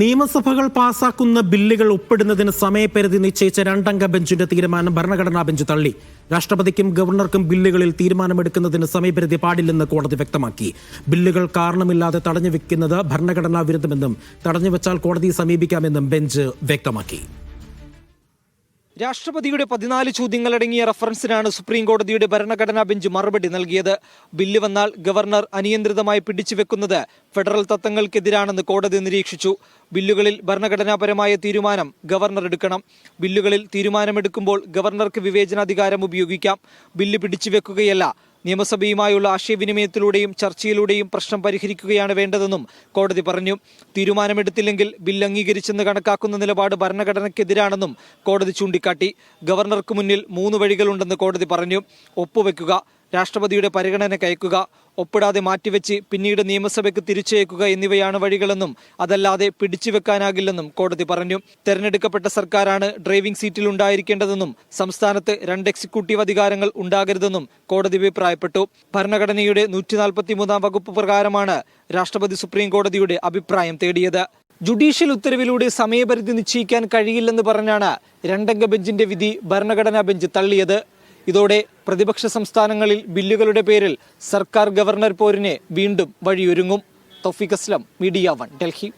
നിയമസഭകൾ പാസാക്കുന്ന ബില്ലുകൾ ഒപ്പിടുന്നതിന് സമയപരിധി നിശ്ചയിച്ച രണ്ടംഗ ബെഞ്ചിന്റെ തീരുമാനം ഭരണഘടനാ ബെഞ്ച് തള്ളി. രാഷ്ട്രപതിക്കും ഗവർണർക്കും ബില്ലുകളിൽ തീരുമാനമെടുക്കുന്നതിന് സമയപരിധി പാടില്ലെന്ന് കോടതി വ്യക്തമാക്കി. ബില്ലുകൾ കാരണമില്ലാതെ തടഞ്ഞു വെക്കുന്നത് ഭരണഘടനാ വിരുദ്ധമെന്നും തടഞ്ഞുവെച്ചാൽ കോടതിയെ സമീപിക്കാമെന്നും ബെഞ്ച് വ്യക്തമാക്കി. രാഷ്ട്രപതിയുടെ പതിനാല് ചോദ്യങ്ങളടങ്ങിയ റഫറൻസിനാണ് സുപ്രീം കോടതിയുടെ ഭരണഘടനാ ബെഞ്ച് മറുപടി നൽകിയത്. ബില്ല് വന്നാൽ ഗവർണർ അനിയന്ത്രിതമായി പിടിച്ചുവെക്കുന്നത് ഫെഡറൽ തത്വങ്ങൾക്കെതിരാണെന്ന് കോടതി നിരീക്ഷിച്ചു. ബില്ലുകളിൽ ഭരണഘടനാപരമായ തീരുമാനം ഗവർണർ എടുക്കണം. ബില്ലുകളിൽ തീരുമാനമെടുക്കുമ്പോൾ ഗവർണർക്ക് വിവേചനാധികാരം ഉപയോഗിക്കാം. ബില്ല് പിടിച്ചുവെക്കുകയല്ല നിയമസഭയുമായുള്ള ആശയവിനിമയത്തിലൂടെയും ചർച്ചയിലൂടെയും പ്രശ്നം പരിഹരിക്കുകയാണ് വേണ്ടതെന്നും കോടതി പറഞ്ഞു. തീരുമാനമെടുത്തില്ലെങ്കിൽ ബിൽ അംഗീകരിച്ചെന്ന് കണക്കാക്കുന്ന നിലപാട് ഭരണഘടനയ്ക്കെതിരാണെന്നും കോടതി ചൂണ്ടിക്കാട്ടി. ഗവർണർക്ക് മുന്നിൽ മൂന്ന് വഴികളുണ്ടെന്ന് കോടതി പറഞ്ഞു. ഒപ്പുവെക്കുക രാഷ്ട്രപതിയുടെ പരിഗണനയ്ക്ക് അയക്കുക ഒപ്പിടാതെ മാറ്റിവെച്ച് പിന്നീട് നിയമസഭയ്ക്ക് തിരിച്ചയക്കുക എന്നിവയാണ് വഴികളെന്നും അതല്ലാതെ പിടിച്ചുവെക്കാനാകില്ലെന്നും കോടതി പറഞ്ഞു. തെരഞ്ഞെടുക്കപ്പെട്ട സർക്കാരാണ് ഡ്രൈവിംഗ് സീറ്റിൽ ഉണ്ടായിരിക്കേണ്ടതെന്നും സംസ്ഥാനത്ത് രണ്ട് എക്സിക്യൂട്ടീവ് അധികാരങ്ങൾ ഉണ്ടാകരുതെന്നും കോടതി അഭിപ്രായപ്പെട്ടു. ഭരണഘടനയുടെ നൂറ്റി നാൽപ്പത്തിമൂന്നാം വകുപ്പ് പ്രകാരമാണ് രാഷ്ട്രപതി സുപ്രീം കോടതിയുടെ അഭിപ്രായം തേടിയത്. ജുഡീഷ്യൽ ഉത്തരവിലൂടെ സമയപരിധി നിശ്ചയിക്കാൻ കഴിയില്ലെന്ന് പറഞ്ഞാണ് രണ്ടംഗ ബെഞ്ചിന്റെ വിധി ഭരണഘടനാ ബെഞ്ച് തള്ളിയത്. ഇതോടെ പ്രതിപക്ഷ സംസ്ഥാനങ്ങളിൽ ബില്ലുകളുടെ പേരിൽ സർക്കാർ ഗവർണർ പോരിനെ വീണ്ടും വഴിയൊരുങ്ങും. Thoufeeq Aslam media one Delhi.